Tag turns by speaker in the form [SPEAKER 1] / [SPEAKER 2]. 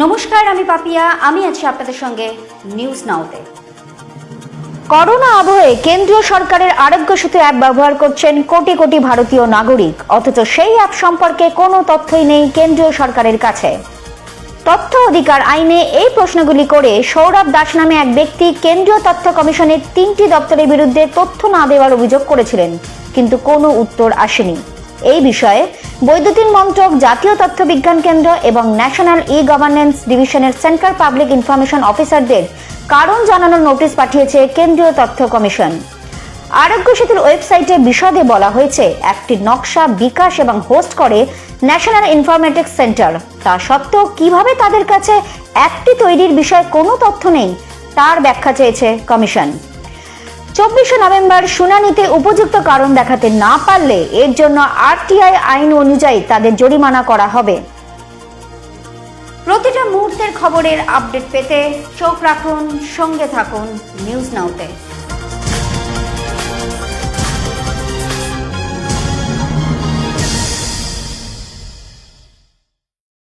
[SPEAKER 1] নমস্কার, আমি পাপিয়া। আমি আছি আপনাদের সঙ্গে নিউজ নাওতে
[SPEAKER 2] করোনা আবহে কেন্দ্রীয় সরকারের আরোগ্য সেতু অ্যাপ ব্যবহার করছেন কোটি কোটি ভারতীয় নাগরিক। অথচ সেই অ্যাপ সম্পর্কে কোনো তথ্যই নেই কেন্দ্রীয় সরকারের কাছে। তথ্য অধিকার আইনে এই প্রশ্নগুলি করে সৌরভ দাস নামে এক ব্যক্তি কেন্দ্রীয় তথ্য কমিশনের তিনটি দপ্তরের বিরুদ্ধে তথ্য না দেওয়ার অভিযোগ করেছিলেন। কিন্তু কোনো উত্তর আসেনি। এই বিষয়ে বৈদ্যুতিন মন্ত্রক, জাতীয় তথ্য বিজ্ঞান কেন্দ্র এবং ন্যাশনাল ই গভর্নেন্স ডিভিশনের সেন্ট্রাল পাবলিক ইনফরমেশন অফিসারদের কারণ জানানোর নোটিশ পাঠিয়েছে কেন্দ্রীয় তথ্য কমিশন। আরোগ্য সেতুর ওয়েবসাইটে বিশদে বলা হয়েছে, একটি নকশা বিকাশ এবং হোস্ট করে ন্যাশনাল ইনফরমেটিক্স সেন্টার তা সত্ত্বেও কীভাবে তাদের কাছে একটি তৈরির বিষয়ে কোনো তথ্য নেই, তার ব্যাখ্যা চেয়েছে কমিশন। চব্বিশে নভেম্বর শুনানিতে উপযুক্ত কারণ দেখাতে না পারলে এর জন্য আরটিআই আইন অনুযায়ী তাদের জরিমানা করা হবে।
[SPEAKER 1] প্রতিটা মুহূর্তের খবরের আপডেট পেতে চোখ রাখুন, সঙ্গে থাকুন নিউজ নাওতে।